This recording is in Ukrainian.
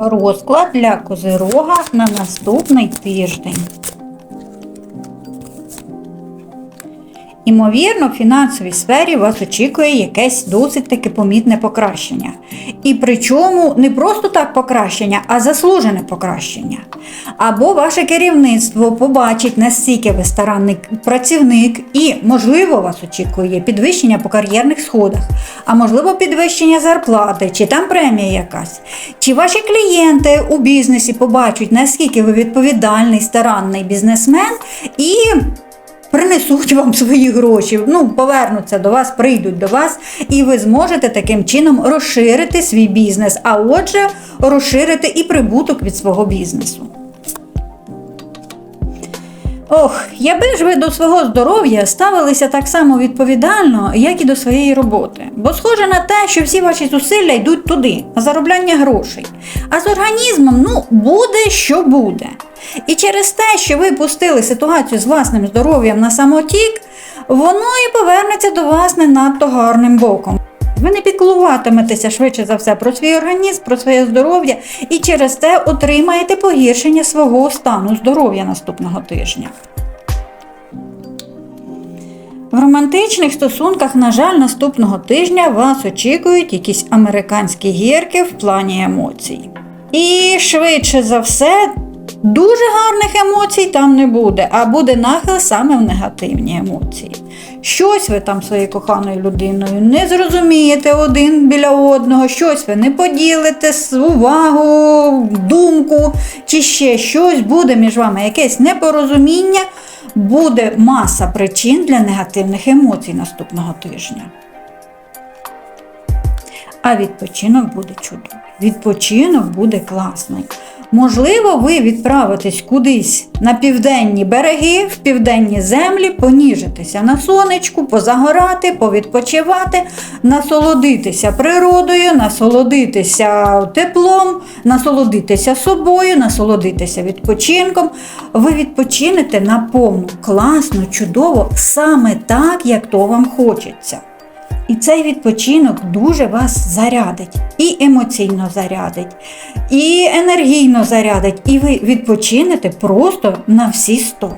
Розклад для Козирога на наступний тиждень. Імовірно, в фінансовій сфері вас очікує якесь досить таки помітне покращення. І причому не просто так покращення, а заслужене покращення. Або ваше керівництво побачить, наскільки ви старанний працівник, і, можливо, вас очікує підвищення по кар'єрних сходах, а можливо, підвищення зарплати, чи там премія якась. Чи ваші клієнти у бізнесі побачать, наскільки ви відповідальний, старанний бізнесмен, і принесуть вам свої гроші, ну, повернуться до вас, прийдуть до вас, і ви зможете таким чином розширити свій бізнес, а отже, розширити і прибуток від свого бізнесу. Ох, якби ж ви до свого здоров'я ставилися так само відповідально, як і до своєї роботи. Бо схоже на те, що всі ваші зусилля йдуть туди, на заробляння грошей. А з організмом, ну, буде, що буде. І через те, що ви пустили ситуацію з власним здоров'ям на самотік, воно і повернеться до вас не надто гарним боком. Ви не піклуватиметеся швидше за все про свій організм, про своє здоров'я і через це отримаєте погіршення свого стану здоров'я наступного тижня. В романтичних стосунках, на жаль, наступного тижня вас очікують якісь американські гірки в плані емоцій. І швидше за все, дуже гарних емоцій там не буде, а буде нахил саме в негативні емоції. Щось ви там своєю коханою людиною не зрозумієте один біля одного, щось ви не поділите увагу, думку, чи ще щось буде між вами якесь непорозуміння, буде маса причин для негативних емоцій наступного тижня. А відпочинок буде чудовий. Відпочинок буде класний. Можливо, ви відправитесь кудись на південні береги, в південні землі, поніжитися на сонечку, позагорати, повідпочивати, насолодитися природою, насолодитися теплом, насолодитися собою, насолодитися відпочинком. Ви відпочинете на повну, класно, чудово, саме так, як то вам хочеться. І цей відпочинок дуже вас зарядить, і емоційно зарядить, і енергійно зарядить, і ви відпочинете просто на всі сто.